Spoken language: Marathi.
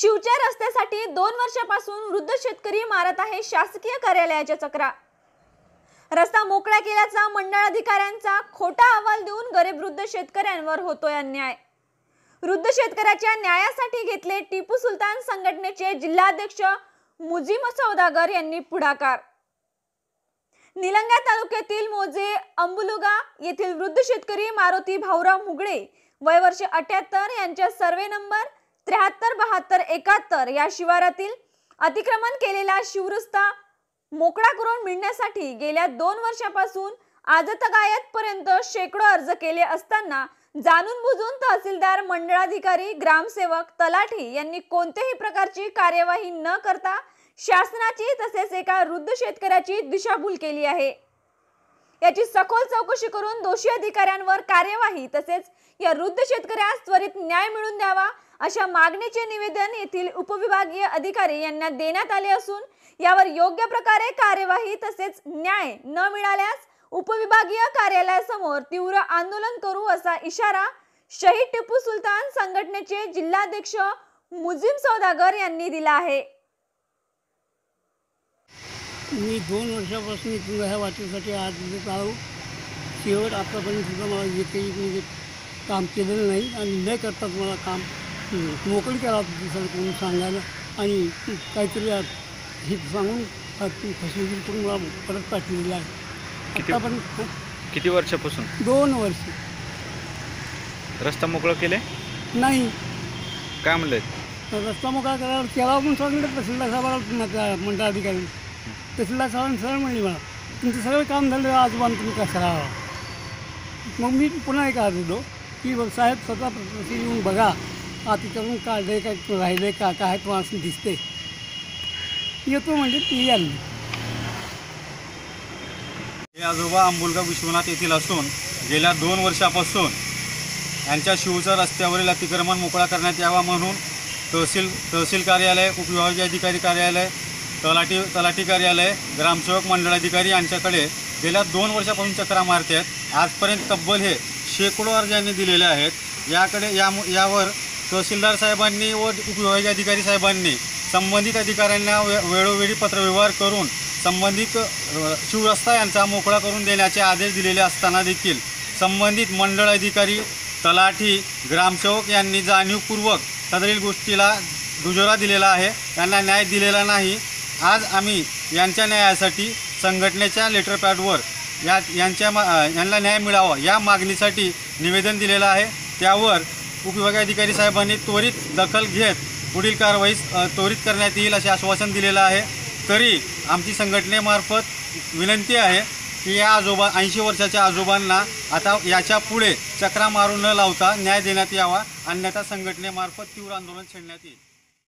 शिवच्या रस्त्यासाठी दोन वर्षापासून वृद्ध शेतकरी मारत आहे शासकीय कार्यालयाच्या चक्रा. रस्ता मोकळा केल्याचा मंडळ अधिकाऱ्यांचा खोटा अहवाल देऊन गरीब वृद्ध शेतकऱ्यांवर होतोय अन्याय. वृद्ध शेतकऱ्याच्या न्यायासाठी घेतले टिपू सुलतान संघटनेचे जिल्हाध्यक्ष मुजीम सौदागर यांनी पुढाकार. निलंगा तालुक्यातील मोजे अंबुलुगा येथील वृद्ध शेतकरी मारुती भाऊराव मुगळे वय वर्ष अठ्याहत्तर यांच्या सर्वे नंबर त्र्याहत्तर बहात्तर एकाहत्तर या शिवारातील अतिक्रमण केलेला शिवरस्ता मोकळा करून मिळण्यासाठी गेल्या दोन वर्षापासून आजतगायत पर्यंत शेकडो अर्ज केले असताना जाणून बुजून तहसीलदार मंडळाधिकारी ग्रामसेवक तलाठी यांनी कोणत्याही प्रकारची कार्यवाही न करता शासनाची तसेच एका वृद्ध शेतकऱ्याची दिशाभूल केली आहे. याची सखोल चौकशी करून दोषी अधिकाऱ्यांवर कार्यवाही तसेच या वृद्ध शेतकऱ्यास त्वरित न्याय मिळवून द्यावा अशा मागणीचे निवेदन येथील उपविभागीय अधिकारी यांना देण्यात आले असून यावर योग्य प्रकारे कार्यवाही तसेच न्याय न मिळाल्यास उपविभागीय कार्यालयासमोर तीव्र आंदोलन करू असा इशारा शहीद टिपू सुलतान संघटनेचे जिल्हाध्यक्ष मुजीम सौदागर यांनी दिला आहे. मी दोन वर्षापासून इथून ह्या वाटेसाठी आज येत आहो शेवट आतापर्यंत सुद्धा मला जे काही म्हणजे काम केलेलं नाही आणि न करतात मला काम मोकळी करा दुसरं कोणी सांगायला आणि काहीतरी हे सांगून फसवेगिरी करून मला परत पाठवलेलं आहे. किती- आतापर्यंत किती वर्षापासून? दोन वर्ष. रस्ता मोकळा केले? नाही. काय म्हणले रस्ता मोकळा करायला केला म्हणून सांगितलं तहसीलदार साहेबाला मंडळाधिकारी तहसीलदार साहेबांनी सरळ म्हणली मला तुमचं सगळं काम झालं आजोबान तुम्ही कसं राहा मग मी पुन्हा एक आज होतो की बघ साहेब स्वतः प्रत्यक्ष येऊन बघा अतिक्रमण काढले काय राहिले का काय तुम्हाला दिसते येतो म्हणजे ती आली हे आजोबा अंबुलगा विश्वनाथ येथील असून गेल्या दोन वर्षापासून यांच्या शिवचा रस्त्यावरील अतिक्रमण मोकळा करण्यात यावा म्हणून तहसील तहसील कार्यालय उपविभागीय अधिकारी कार्यालय तलाठी तलाठी कार्यालय ग्रामसेवक मंडळाधिकारी यांच्याकडे गेल्या दोन वर्षापासून चक्रा मारते आहेत. आजपर्यंत तब्बल हे शेकडो अर्ज यांनी दिलेले आहेत. याकडे या यावर तहसीलदार साहेबांनी व उपविभागीय अधिकारी साहेबांनी संबंधित अधिकाऱ्यांना वे वेळोवेळी पत्रव्यवहार करून संबंधित शिवरस्ता यांचा मोकळा करून देण्याचे आदेश दिलेले असताना देखील संबंधित मंडळ अधिकारी तलाठी ग्रामसेवक यांनी जाणीवपूर्वक सदरील गोष्टीला दुजोरा दिलेला आहे. त्यांना न्याय दिलेला नाही. आज आम्ही यांच्या न्यायासाठी संघटनेच्या लेटरपॅडवर या यांच्या मा यांना न्याय मिळावा या मागणीसाठी निवेदन दिलेलं आहे. त्यावर उपविभागीय अधिकारी साहेबांनी त्वरित दखल घेत पुढील कारवाईस त्वरित करण्यात येईल असे आश्वासन दिलेलं आहे. तरी आमची संघटनेमार्फत विनंती आहे की या आजोबा ऐंशी वर्षाच्या आजोबांना आता याच्यापुढे चक्रा मारून न लावता न्याय देण्यात यावा. अन्यथा संघटनेमार्फत तीव्र आंदोलन छेडण्यात येईल.